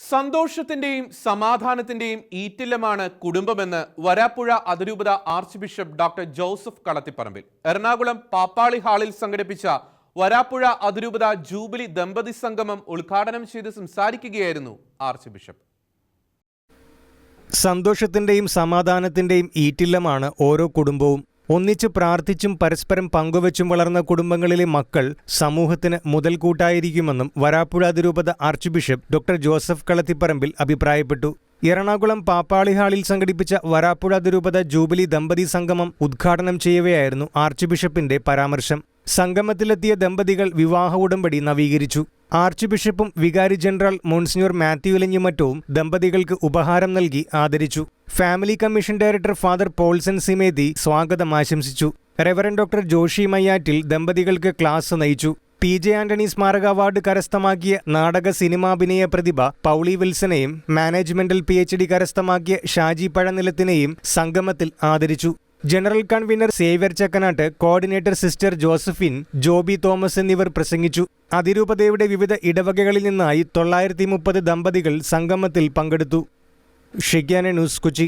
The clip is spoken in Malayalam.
സന്തോഷത്തിന്റെയും സമാധാനത്തിന്റെയും ഈറ്റില്ലമാണ് കുടുംബമെന്ന് വരാപ്പുഴ അതിരൂപത archbishop doctor Joseph Kalathiparambil. Ernakulam Pappali ഹാളിൽ സംഘടിപ്പിച്ച വരാപ്പുഴ അതിരൂപത ജൂബിലി ദമ്പതി സംഗമം ഉദ്ഘാടനം ചെയ്ത് സംസാരിക്കുകയായിരുന്നു ആർച്ച് ബിഷപ്പ്. സന്തോഷത്തിന്റെയും സമാധാനത്തിന്റെയും ഈറ്റില്ലമാണ് ഓരോ കുടുംബവും ഒന്നിച്ച് പ്രാർത്ഥിച്ചും പരസ്പരം പങ്കുവച്ചും വളർന്ന കുടുംബങ്ങളിലെ മക്കൾ സമൂഹത്തിന് മുതൽക്കൂട്ടായിരിക്കുമെന്നും വരാപ്പുഴ അതിരൂപത archbishop doctor Joseph Kalathiparambil അഭിപ്രായപ്പെട്ടു. എറണാകുളം പാപ്പാളി ഹാളിൽ സംഘടിപ്പിച്ച വരാപ്പുഴ അതിരൂപത ജൂബിലി ദമ്പതി സംഗമം ഉദ്ഘാടനം ചെയ്യവെയായിരുന്നു ആർച്ച് ബിഷപ്പിന്റെ പരാമർശം. സംഗമത്തിലെത്തിയ ദമ്പതികൾ വിവാഹ ഉടമ്പടി നവീകരിച്ചു. ആർച്ച് ബിഷപ്പും വികാരി ജനറൽ മോൺസിഞ്ഞോർ മാത്യു ഇലഞ്ഞുമറ്റവും ദമ്പതികൾക്ക് ഉപഹാരം നൽകി ആദരിച്ചു. Family commission director father Paulson Simethy സ്വാഗതം ആശംസിച്ചു. റെവറൻ ഡോക്ടർ ജോഷി മയ്യാറ്റിൽ ദമ്പതികൾക്ക് ക്ലാസ് നയിച്ചു. പി ജെ ആന്റണി സ്മാരക അവാർഡ് കരസ്ഥമാക്കിയ നാടക സിനിമാഭിനയ പ്രതിഭ പൗളി വിൽസനെയും മാനേജ്മെന്റൽ പി എച്ച് ഡി കരസ്ഥമാക്കിയ ഷാജി പഴനിലത്തിനെയും സംഗമത്തിൽ ആദരിച്ചു. General convener Xavier Chakkanattu coordinator sister Josephine Joby Thomas എന്നിവർ പ്രസംഗിച്ചു. അതിരൂപതയുടെ വിവിധ ഇടവകകളിൽ നിന്നായി തൊള്ളായിരത്തി മുപ്പത് ദമ്പതികൾ സംഗമത്തിൽ പങ്കെടുത്തു. ഷിഗ്യാന ന്യൂസ് കൊച്ചി